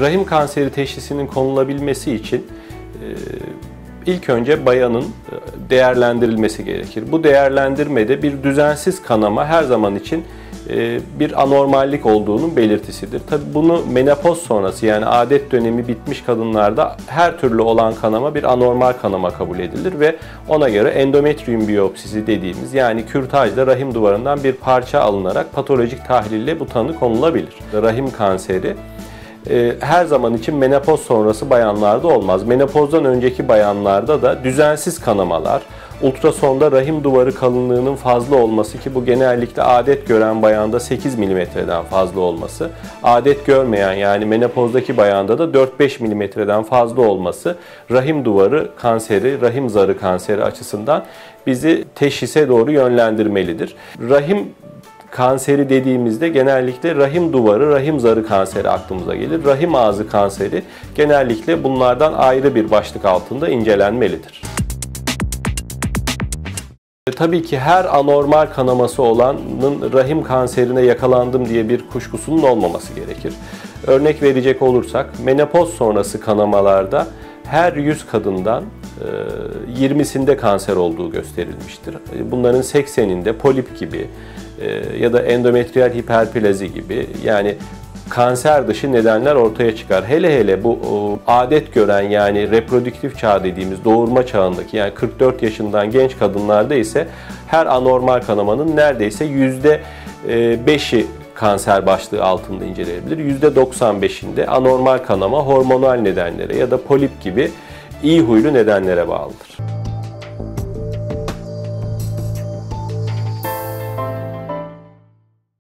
Rahim kanseri teşhisinin konulabilmesi için e, ilk önce bayanın e, değerlendirilmesi gerekir. Bu değerlendirmede bir düzensiz kanama her zaman için e, bir anormallik olduğunun belirtisidir. Tabi bunu menopoz sonrası yani adet dönemi bitmiş kadınlarda her türlü olan kanama bir anormal kanama kabul edilir ve ona göre endometrium biyopsisi dediğimiz yani kürtajla rahim duvarından bir parça alınarak patolojik tahlille bu tanı konulabilir. Rahim kanseri e, her zaman için menopoz sonrası bayanlarda olmaz. Menopozdan önceki bayanlarda da düzensiz kanamalar, ultrasonda rahim duvarı kalınlığının fazla olması ki bu genellikle adet gören bayanda 8 milimetreden fazla olması, adet görmeyen yani menopozdaki bayanda da 4-5 milimetreden fazla olması rahim duvarı kanseri, rahim zarı kanseri açısından bizi teşhise doğru yönlendirmelidir. Rahim kanseri dediğimizde genellikle rahim duvarı, rahim zarı kanseri aklımıza gelir. Rahim ağzı kanseri genellikle bunlardan ayrı bir başlık altında incelenmelidir. E, tabii ki her anormal kanaması olanın rahim kanserine yakalandım diye bir kuşkusunun olmaması gerekir. Örnek verecek olursak menopoz sonrası kanamalarda her 100 kadından 20'sinde e, kanser olduğu gösterilmiştir. E, bunların 80'inde polip gibi ya da endometriyal hiperplazi gibi yani kanser dışı nedenler ortaya çıkar. Hele hele bu adet gören yani reprodüktif çağ dediğimiz doğurma çağındaki yani 44 yaşından genç kadınlarda ise her anormal kanamanın neredeyse yüzde 5'i kanser başlığı altında incelenebilir. %95'inde anormal kanama hormonal nedenlere ya da polip gibi iyi huylu nedenlere bağlıdır.